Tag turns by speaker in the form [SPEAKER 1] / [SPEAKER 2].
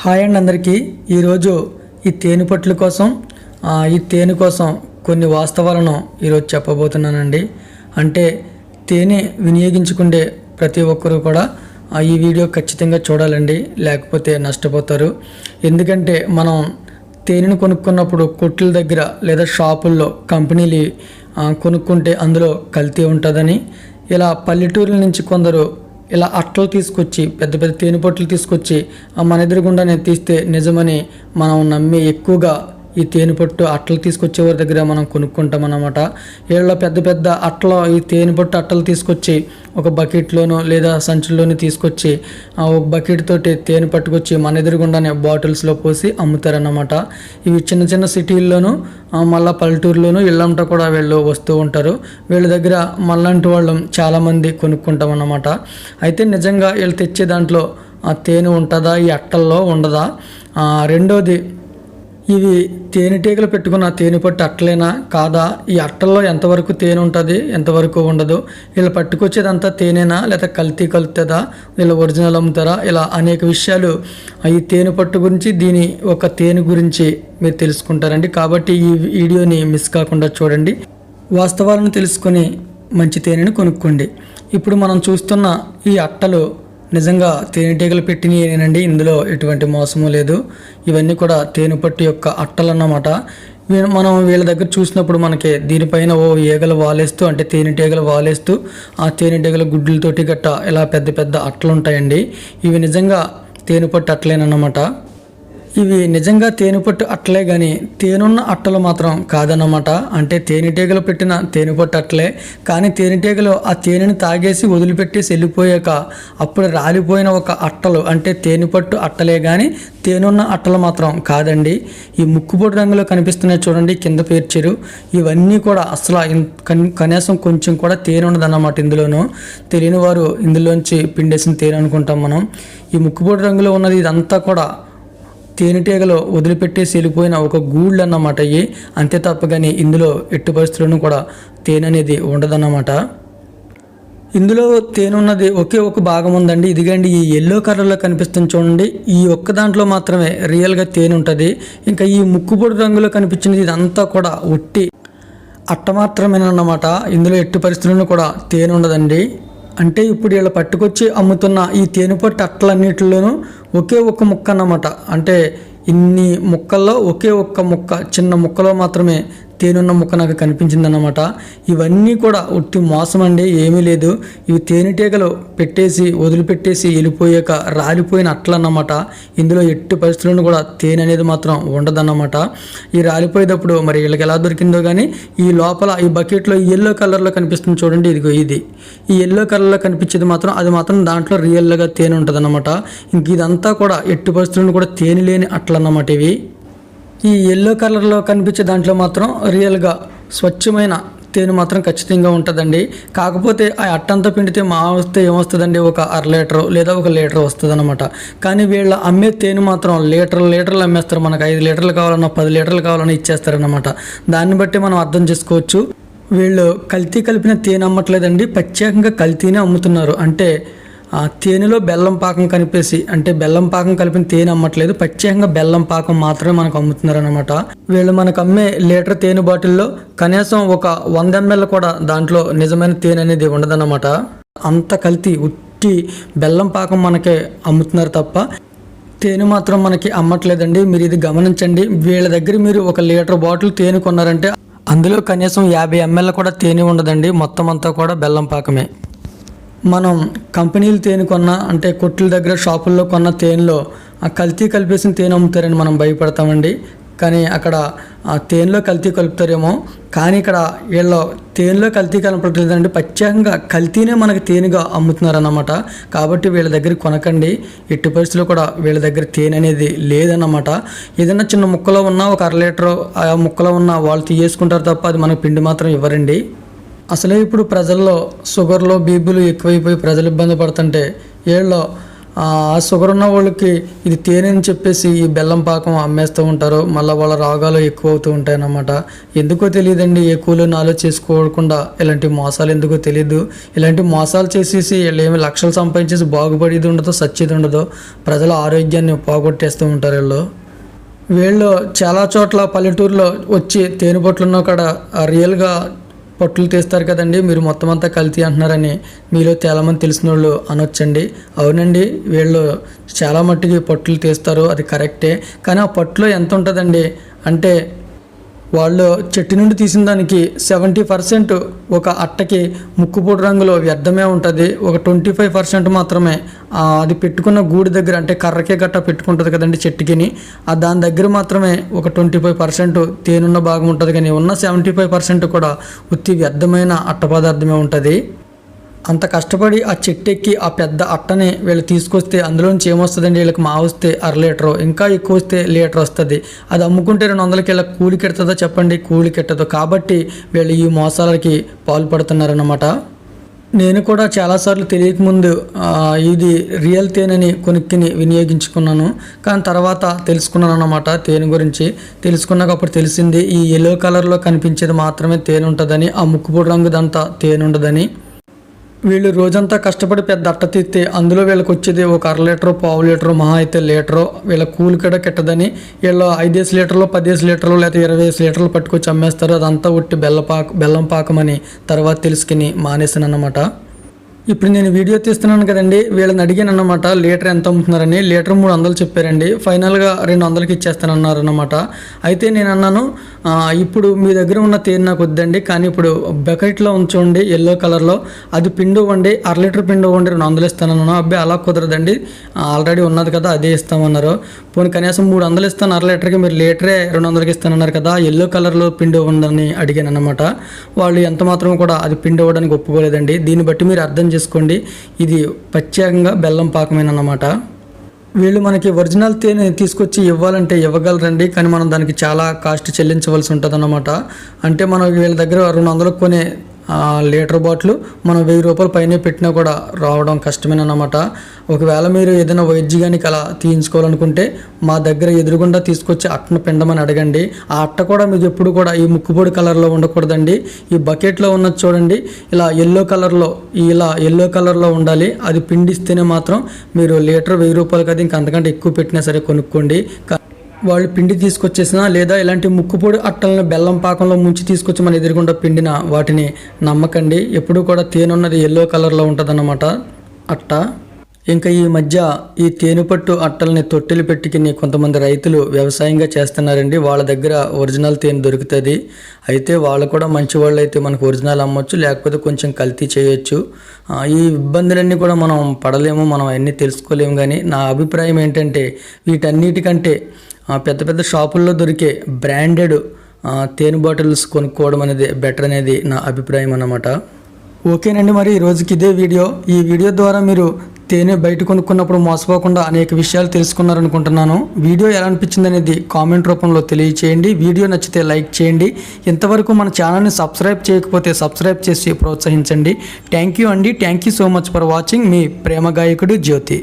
[SPEAKER 1] Hi అండి అందరికీ. ఈరోజు ఈ తేనె పట్ల కోసం ఈ తేనె కోసం కొన్ని వాస్తవాలను ఈరోజు చెప్పబోతున్నానండి. అంటే తేనె వినియోగించుకుండే ప్రతి ఒక్కరూ కూడా ఈ వీడియో ఖచ్చితంగా చూడాలండి. లేకపోతే నష్టపోతారు. ఎందుకంటే మనం తేనెను కొనుక్కున్నప్పుడు కొట్ల దగ్గర లేదా షాపుల్లో కంపెనీలు కొనుక్కుంటే అందులో కల్తీ ఉంటుందని ఇలా పల్లెటూరుల నుంచి కొందరు ఇలా అట్టలు తీసుకొచ్చి పెద్ద పెద్ద తేనె పొట్లు తీసుకొచ్చి మన ఎదురుగుండానే తీస్తే నిజమని మనం నమ్మి ఎక్కువగా ఈ తేనె పట్టు అట్టలు తీసుకొచ్చే వారి దగ్గర మనం కొనుక్కుంటాం అన్నమాట వీళ్ళ పెద్ద పెద్ద అట్టలో ఈ తేనె పట్టు అట్టలు తీసుకొచ్చి ఒక బకెట్లోనో లేదా సంచుల్లోనూ తీసుకొచ్చి ఆ ఒక బకెట్ తోటి తేనె పట్టుకొచ్చి మన ఎదురుగుండానే బాటిల్స్లో పోసి అమ్ముతారన్నమాట. ఇవి చిన్న చిన్న సిటీల్లోనూ మళ్ళీ పల్లెటూరులోనూ ఇళ్ళంతా కూడా వీళ్ళు వస్తూ ఉంటారు. వీళ్ళ దగ్గర మళ్ళంటి వాళ్ళు చాలామంది కొనుక్కుంటాం అన్నమాట అయితే నిజంగా వీళ్ళు తెచ్చే దాంట్లో ఆ తేనె ఉంటుందా? ఈ అట్టల్లో ఉండదా? రెండోది ఇవి తేనెటీగలు పెట్టుకున్న తేనె పట్టు అట్టలేనా కాదా? ఈ అట్టల్లో ఎంతవరకు తేనె ఉంటుంది? ఎంతవరకు ఉండదు? వీళ్ళు పట్టుకొచ్చేదంతా తేనెనా? లేదా కల్తీ కలుతుందా? వీళ్ళు ఒరిజినల్ అమ్ముతారా? ఇలా అనేక విషయాలు. ఈ తేనె పట్టు గురించి దీని ఒక తేనె గురించి మీరు తెలుసుకుంటారండి. కాబట్టి ఈ వీడియోని మిస్ కాకుండా చూడండి. వాస్తవాలను తెలుసుకొని మంచి తేనెను కొనుక్కోండి. ఇప్పుడు మనం చూస్తున్న ఈ అట్టలు నిజంగా తేనెటీగలు పెట్టినవేనండి ఇందులో ఎటువంటి మోసము లేదు. ఇవన్నీ కూడా తేనెపట్టు యొక్క అట్టలు అన్నమాట మనం వీళ్ళ దగ్గర చూసినప్పుడు మనకి దీనిపైన ఓ ఈగలు వాలేస్తూ అంటే తేనెటీగలు వాలేస్తూ ఆ తేనెటీగల గుడ్లతోటి గట్ట ఇలా పెద్ద పెద్ద అట్టలు ఉంటాయండి ఇవి నిజంగా తేనెపట్టు అట్టలేనమాట ఇవి నిజంగా తేనెపట్టు అట్టలే కానీ తేనున్న అట్టలు మాత్రం కాదన్నమాట. అంటే తేనెటీగలు పెట్టిన తేనెపట్టు అట్టలే కానీ తేనెటీగలు ఆ తేనెని తాగేసి వదిలిపెట్టేసి వెళ్ళిపోయాక అప్పుడు రాలిపోయిన ఒక అట్టలు అంటే తేనెపట్టు అట్టలే కానీ తేనున్న అట్టలు మాత్రం కాదండి. ఈ ముక్కుపొడి రంగులో కనిపిస్తున్నాయి చూడండి కింద పేర్చారు. ఇవన్నీ కూడా అసలు కనీసం కొంచెం కూడా తేనె ఉన్నదన్నమాట ఇందులోనూ. తెలియని వారు ఇందులోంచి పిండేసిన తేనె అనుకుంటాం మనం. ఈ ముక్కుపొడి రంగులో ఉన్నది ఇదంతా కూడా తేనెటీగలు వదిలిపెట్టేసి వెళ్ళిపోయిన ఒక గూళ్ళు అన్నమాట ఇవి అంతే తప్ప కానీ ఇందులో ఎట్టి పరిస్థితుల్లోనూ కూడా తేనె అనేది ఉండదన్నమాట. ఇందులో తేనె ఉన్నది ఒకే ఒక భాగం ఉందండి ఇదిగండి ఈ ఎల్లో కలర్లో కనిపిస్తుంది చూడండి. ఈ ఒక్క దాంట్లో మాత్రమే రియల్గా తేనె ఉంటుంది ఇంకా ఈ ముక్కుపొడి రంగులో కనిపించినది ఇదంతా కూడా ఉట్టి అట్ట మాత్రమేనన్నమాట. ఇందులో ఎట్టి పరిస్థితుల్లో కూడా తేనె ఉండదండి అంటే ఇప్పుడు వీళ్ళు పట్టుకొచ్చి అమ్ముతున్న ఈ తేనెపట్టు అట్టలన్నిటిలోనూ ఒకే ఒక్క ముక్క అన్నమాట. అంటే ఇన్ని ముక్కల్లో ఒకే ఒక్క ముక్క చిన్న ముక్కలో మాత్రమే తేనున్న ముక్క నాకు కనిపించిందన్నమాట. ఇవన్నీ కూడా ఉట్టి మోసం అండి ఏమీ లేదు. ఇవి తేనెటీగలు పెట్టేసి వదిలిపెట్టేసి వెళ్ళిపోయాక రాలిపోయిన అట్లన్నమాట. ఇందులో ఎట్టి పరిస్థితులను కూడా తేనె అనేది మాత్రం ఉండదన్నమాట. ఈ రాలిపోయేటప్పుడు మరి వీళ్ళకి ఎలా దొరికిందో కానీ ఈ లోపల ఈ బకెట్లో ఎల్లో కలర్లో కనిపిస్తుంది చూడండి ఇదిగో ఇది. ఈ ఎల్లో కలర్లో కనిపించేది మాత్రం అది మాత్రం దాంట్లో రియల్గా తేనె ఉంటుంది అన్నమాట ఇంక ఇదంతా కూడా ఎట్టి పరిస్థితులను కూడా తేనె లేని అట్లన్నమాట ఇవి. ఈ ఎల్లో కలర్లో కనిపించే దాంట్లో మాత్రం రియల్గా స్వచ్ఛమైన తేనె మాత్రం ఖచ్చితంగా ఉంటుందండి. కాకపోతే ఆ అట్టంతా పిండితే మా వస్తే ఏమొస్తుందండి? ఒక అర లీటర్ లేదా ఒక లీటర్ వస్తుంది అనమాట కానీ వీళ్ళ అమ్మే తేనె మాత్రం లీటర్ లీటర్లు అమ్మేస్తారు. మనకు ఐదు లీటర్లు కావాలన్నా పది లీటర్లు కావాలన్నా ఇచ్చేస్తారనమాట దాన్ని బట్టి మనం అర్థం చేసుకోవచ్చు. వీళ్ళు కల్తీ కలిపిన తేనె అమ్మట్లేదండి. ప్రత్యేకంగా కల్తీనే అమ్ముతున్నారు. అంటే ఆ తేనెలో బెల్లం పాకం కనిపేసి అంటే బెల్లం పాకం కలిపిన తేనె అమ్మట్లేదు. ప్రత్యేకంగా బెల్లం పాకం మాత్రమే మనకు అమ్ముతున్నారు అనమాట వీళ్ళు మనకు అమ్మే లీటర్ తేనె బాటిల్లో కనీసం ఒక వంద ఎంఎల్ కూడా దాంట్లో నిజమైన తేనె అనేది ఉండదన్నమాట. అంత కల్తీ ఉట్టి బెల్లం పాకం మనకే అమ్ముతున్నారు తప్ప తేనె మాత్రం మనకి అమ్మట్లేదండి. మీరు ఇది గమనించండి. వీళ్ళ దగ్గర మీరు ఒక లీటర్ బాటిల్ తేనె కొన్నారంటే అందులో కనీసం యాభై ఎంఎల్ కూడా తేనె ఉండదండి. మొత్తం అంతా కూడా బెల్లం పాకమే. మనం కంపెనీలు తేనె కొన్న అంటే కొట్ల దగ్గర షాపుల్లో కొన్న తేనెలో ఆ కల్తీ కలిపేసిన తేనె అమ్ముతారని మనం భయపడతామండి. కానీ అక్కడ ఆ తేనెలో కల్తీ కలుపుతారేమో కానీ ఇక్కడ వీళ్ళ తేనెలో కల్తీ కలపట్లేదండి ప్రత్యేకంగా కల్తీనే మనకి తేనెగా అమ్ముతున్నారన్నమాట. కాబట్టి వీళ్ళ దగ్గర కొనకండి. ఎట్టి పరిస్థితుల్లో కూడా వీళ్ళ దగ్గర తేనె అనేది లేదన్నమాట. ఏదైనా చిన్న ముక్కలో ఉన్న ఒక అర లీటర్ ఆ ముక్కలో ఉన్న వాళ్ళు తీయేసుకుంటారు తప్ప అది మనకు పిండి మాత్రం ఇవ్వరండి. అసలే ఇప్పుడు ప్రజల్లో షుగర్లో బీపీలు ఎక్కువైపోయి ప్రజలు ఇబ్బంది పడుతుంటే వీళ్ళు ఆ షుగర్ ఉన్న వాళ్ళకి ఇది తేనె అని చెప్పేసి ఈ బెల్లం పాకం అమ్మేస్తూ ఉంటారు. మళ్ళీ వాళ్ళ రోగాలు ఎక్కువ అవుతూ ఉంటాయన్నమాట. ఎందుకో తెలియదండి ఏ కూలో నాలో చేసుకోకుండా ఇలాంటి మోసాలు ఎందుకో తెలియదు ఇలాంటి మోసాలు చేసేసి వీళ్ళు ఏమి లక్షలు సంపాదించేసి బాగుపడేది ఉండదు సచ్చేది ఉండదు. ప్రజల ఆరోగ్యాన్ని పోగొట్టేస్తూ ఉంటారు వీళ్ళు. వీళ్ళు చాలా చోట్ల పల్లెటూరులో వచ్చి తేనె పొట్లున్న కాడ ఆ రియల్గా పొట్లు తీస్తారు కదండి మీరు మొత్తం అంతా కల్తీ అంటున్నారని మీలో చాలామంది తెలిసిన వాళ్ళు అనొచ్చండి. అవునండి వీళ్ళు చాలా మట్టుకి పొట్టులు తీస్తారు అది కరెక్టే. కానీ ఆ పొట్టులో ఎంత ఉంటుందండి? అంటే వాళ్ళు చెట్టు నుండి తీసిన దానికి సెవెంటీ పర్సెంట్ ఒక అట్టకి ముక్కుపూడి రంగులో వ్యర్థమే ఉంటుంది. ఒక ట్వంటీ ఫైవ్ పర్సెంట్ మాత్రమే. అది పెట్టుకున్న గూడి దగ్గర అంటే కర్రకే గట్ట పెట్టుకుంటుంది కదండి చెట్టుకిని. ఆ దాని దగ్గర మాత్రమే ఒక ట్వంటీ ఫైవ్ పర్సెంట్ తేనున్న భాగం ఉంటుంది కానీ ఉన్న సెవెంటీ ఫైవ్ పర్సెంట్ కూడా ఉత్తి వ్యర్థమైన అట్ట పదార్థమే ఉంటుంది. అంత కష్టపడి ఆ చెట్టు ఎక్కి ఆ పెద్ద అట్టని వీళ్ళు తీసుకొస్తే అందులోంచి ఏమొస్తుందండి? వీళ్ళకి మా వస్తే అర లీటరు ఇంకా ఎక్కువ వస్తే లీటర్ వస్తుంది. అది అమ్ముకుంటే రెండు వందలకి ఇలా కూలి కెట్టదో చెప్పండి? కూలి కెట్టదు. కాబట్టి వీళ్ళు ఈ మోసాలకి పాల్పడుతున్నారన్నమాట. నేను కూడా చాలాసార్లు తెలియకముందు ఇది రియల్ తేనెని కొనుక్కిని వినియోగించుకున్నాను. కానీ తర్వాత తెలుసుకున్నాను అన్నమాట తేనె గురించి. తెలుసుకున్నాక అప్పుడు తెలిసింది ఈ ఎల్లో కలర్లో కనిపించేది మాత్రమే తేనె ఉంటుందని ఆ ముక్కుపొడి రంగుదంతా తేనె ఉండదని. వీళ్ళు రోజంతా కష్టపడి పెద్ద అట్ట తీస్తే అందులో వీళ్ళకి వచ్చేది ఒక అర లీటరు పావు లీటరు మహా అయితే లీటరు. వీళ్ళ కూలి కూడా కెట్టదని వీళ్ళు ఐదేసి లీటర్లు పదేసి లీటర్లు లేకపోతే ఇరవై ఐదు లీటర్లు పట్టుకొచ్చి అమ్మేస్తారు. అదంతా ఉట్టి బెల్లపాక బెల్లం పాకమని తర్వాత తెలుసుకుని మానేసాను అన్నమాట ఇప్పుడు నేను వీడియో తీస్తున్నాను కదండి. వీళ్ళని అడిగాను అన్నమాట లీటర్ ఎంత అమ్ముతున్నారని? లీటర్ మూడు వందలు చెప్పారండి. ఫైనల్గా రెండు వందలకి ఇచ్చేస్తానన్నారు అన్నమాట అయితే నేను అన్నాను ఇప్పుడు మీ దగ్గర ఉన్న తేనె నాకు వద్దండి. కానీ ఇప్పుడు బకెట్లో ఉంచండి ఎల్లో కలర్లో అది పిండి ఇవ్వండి అర లీటర్ పిండి ఇవ్వండి రెండు వందలు ఇస్తానన్నాను. అబ్బాయి అలా కుదరదండి. ఆల్రెడీ ఉన్నది కదా అదే ఇస్తామన్నారు. పోనీ కనీసం మూడు వందలు ఇస్తాను అర లీటర్కి మీరు లీటరే రెండు వందలకి ఇస్తానన్నారు కదా ఎల్లో కలర్లో పిండి ఇవ్వండి అడిగాను అనమాట వాళ్ళు ఎంత మాత్రం కూడా అది పిండి ఇవ్వడానికి ఒప్పుకోలేదండి. దీన్ని బట్టి మీరు అర్థం చేసుకోండి. ఇది ప్రత్యేకంగా బెల్లం పాకమేనమాట వీళ్ళు మనకి ఒరిజినల్ తేనె తీసుకొచ్చి ఇవ్వాలంటే ఇవ్వగలరండి. కానీ మనం దానికి చాలా కాస్ట్ చెల్లించవలసి ఉంటుంది అంటే మనం వీళ్ళ దగ్గర రెండు వందలకు కొనే లీటర్ బాటిల్ మనం వెయ్యి రూపాయలు పైన పెట్టినా కూడా రావడం కష్టమేనమాట ఒకవేళ మీరు ఏదైనా వైద్యగానికి అలా తీయించుకోవాలనుకుంటే మా దగ్గర ఎదురుగుండా తీసుకొచ్చి అట్టను పిండమని అడగండి. ఆ అట్ట కూడా మీకు ఎప్పుడు కూడా ఈ ముక్కుపొడి కలర్లో ఉండకూడదండి. ఈ బకెట్లో ఉన్నది చూడండి ఇలా ఎల్లో కలర్లో ఇలా ఎల్లో కలర్లో ఉండాలి. అది పిండిస్తేనే మాత్రం మీరు లీటర్ వెయ్యి రూపాయలు కదా ఇంకా అంతకంటే ఎక్కువ పెట్టినా సరే కొనుక్కోండి. కా- వాళ్ళు పిండి తీసుకొచ్చేసిన లేదా ఇలాంటి ముక్కుపొడి అట్టలను బెల్లం పాకంలో ముంచి తీసుకొచ్చి మన ఎదురుగుండా పిండిన వాటిని నమ్మకండి. ఎప్పుడు కూడా తేనున్నది ఎల్లో కలర్లో ఉంటుందన్నమాట. అట్ట. ఇంకా ఈ మధ్య ఈ తేనెపట్టు అట్టల్ని తొట్టెలు పెట్టుకుని కొంతమంది రైతులు వ్యవసాయంగా చేస్తున్నారండి. వాళ్ళ దగ్గర ఒరిజినల్ తేనె దొరుకుతుంది. అయితే వాళ్ళు కూడా మంచి వాళ్ళు అయితే మనకు ఒరిజినల్ అమ్మొచ్చు లేకపోతే కొంచెం కల్తీ చేయొచ్చు. ఈ ఇబ్బందులన్నీ కూడా మనం పడలేము మనం అన్నీ తెలుసుకోలేము. కానీ నా అభిప్రాయం ఏంటంటే వీటన్నిటికంటే పెద్ద పెద్ద షాపుల్లో దొరికే బ్రాండెడ్ తేనె బాటిల్స్ కొనుక్కోవడం అనేది బెటర్ అనేది నా అభిప్రాయం అన్నమాట. ఓకేనండి మరి ఈరోజుకి ఇదే వీడియో. ఈ వీడియో ద్వారా మీరు తేనె బయట కొనుక్కున్నప్పుడు మోసపోకుండా అనేక విషయాలు తెలుసుకున్నారనుకుంటున్నాను. వీడియో ఎలా అనిపించింది అనేది కామెంట్ రూపంలో తెలియచేయండి. వీడియో నచ్చితే లైక్ చేయండి. ఇంతవరకు మన ఛానల్ని సబ్స్క్రైబ్ చేయకపోతే సబ్స్క్రైబ్ చేసి ప్రోత్సహించండి. థ్యాంక్ యూ అండి. Thank you so much for watching. మీ ప్రేమ గాయకుడు జ్యోతి.